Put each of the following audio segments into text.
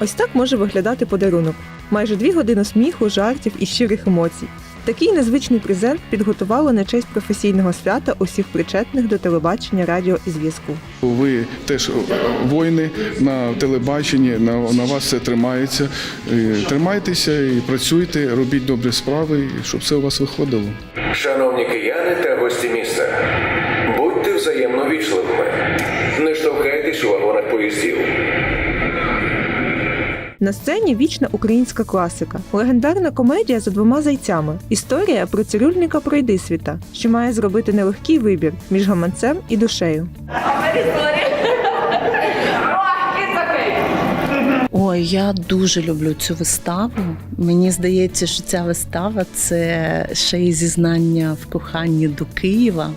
Ось так може виглядати подарунок. Майже дві години сміху, жартів і щирих емоцій. Такий незвичний презент підготували на честь професійного свята усіх причетних до телебачення, радіо і зв'язку. Ви теж воїни на телебаченні, на, на вас все тримається. Е, Тримайтеся і працюйте, робіть добрі справи, щоб все у вас виходило. Шановні кияни та гості міста, будьте взаємно вічливими. Не штовхайтесь у вагонах поїздів. На сцені вічна українська класика, легендарна комедія за двома зайцями. Історія про цирюльника Пройдисвіта, що має зробити нелегкий вибір між гаманцем і душею. Ой, я дуже люблю цю виставу. Мені здається, що ця вистава це ще й зізнання в коханні до Києва.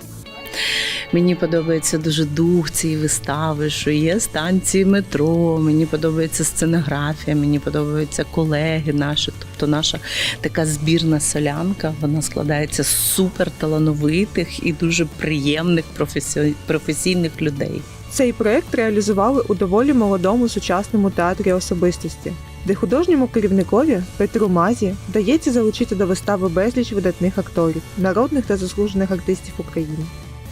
Мені подобається дуже дух цієї вистави, що є станції метро. Мені подобається сценографія, мені подобаються колеги наші. Тобто наша така збірна солянка. Вона складається з супер талановитих і дуже приємних професій- професійних людей. Цей проект реалізували у доволі молодому сучасному театрі особистості, де художньому керівникові Петру Мазі вдається залучити до вистави безліч видатних акторів, народних та заслужених артистів України.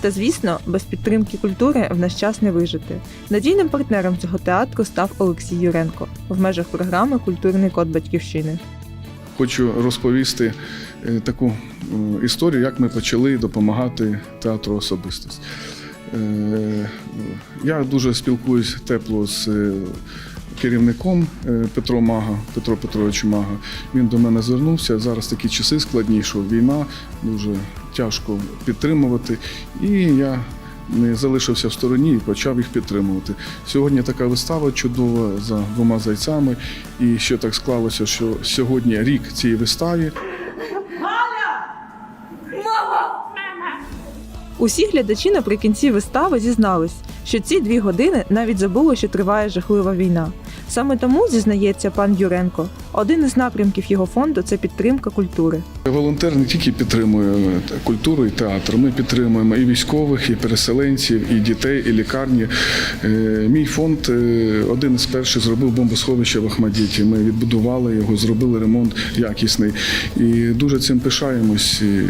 Та звісно, без підтримки культури в наш час не вижити. Надійним партнером цього театру став Олексій Юренко в межах програми Культурний код батьківщини. Хочу розповісти е, таку історію, як ми почали допомагати театру особистості. Е, Я дуже спілкуюсь тепло з е, керівником е, Петро Мага, Петро Петрович Мага. Він до мене звернувся. Зараз такі часи складні, що війна дуже тяжко підтримувати. І я не залишився в стороні і почав їх підтримувати. Сьогодні така вистава чудова за двома зайцями. І що так склалося, що сьогодні рік цій виставі. Усі глядачі наприкінці вистави зізнались, що ці дві години навіть забули, що триває жахлива війна. Саме тому, зізнається пан Юренко, один із напрямків його фонду це підтримка культури. Волонтер не тільки підтримує е, культуру і театр. Ми підтримуємо і військових, і переселенців, і дітей, і лікарні. Е, Мій фонд е, один із перших зробив бомбосховище в Ахмадіті. Ми відбудували його, зробили ремонт якісний. І дуже цим пишаємось. І,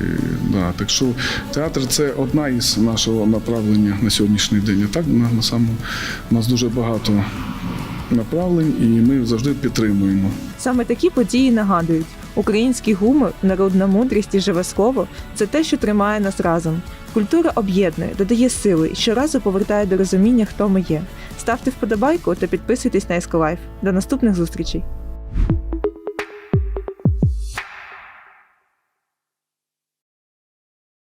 да, так що театр це одна із нашого направлення на сьогоднішній день. А так на, на самому нас дуже багато направлень, і ми завжди підтримуємо. Саме такі події нагадують: український гумор, народна мудрість і живе слово це те, що тримає нас разом. Культура об'єднує, додає сили і щоразу повертає до розуміння, хто ми є. Ставте вподобайку та підписуйтесь на Есколайф. До наступних зустрічей!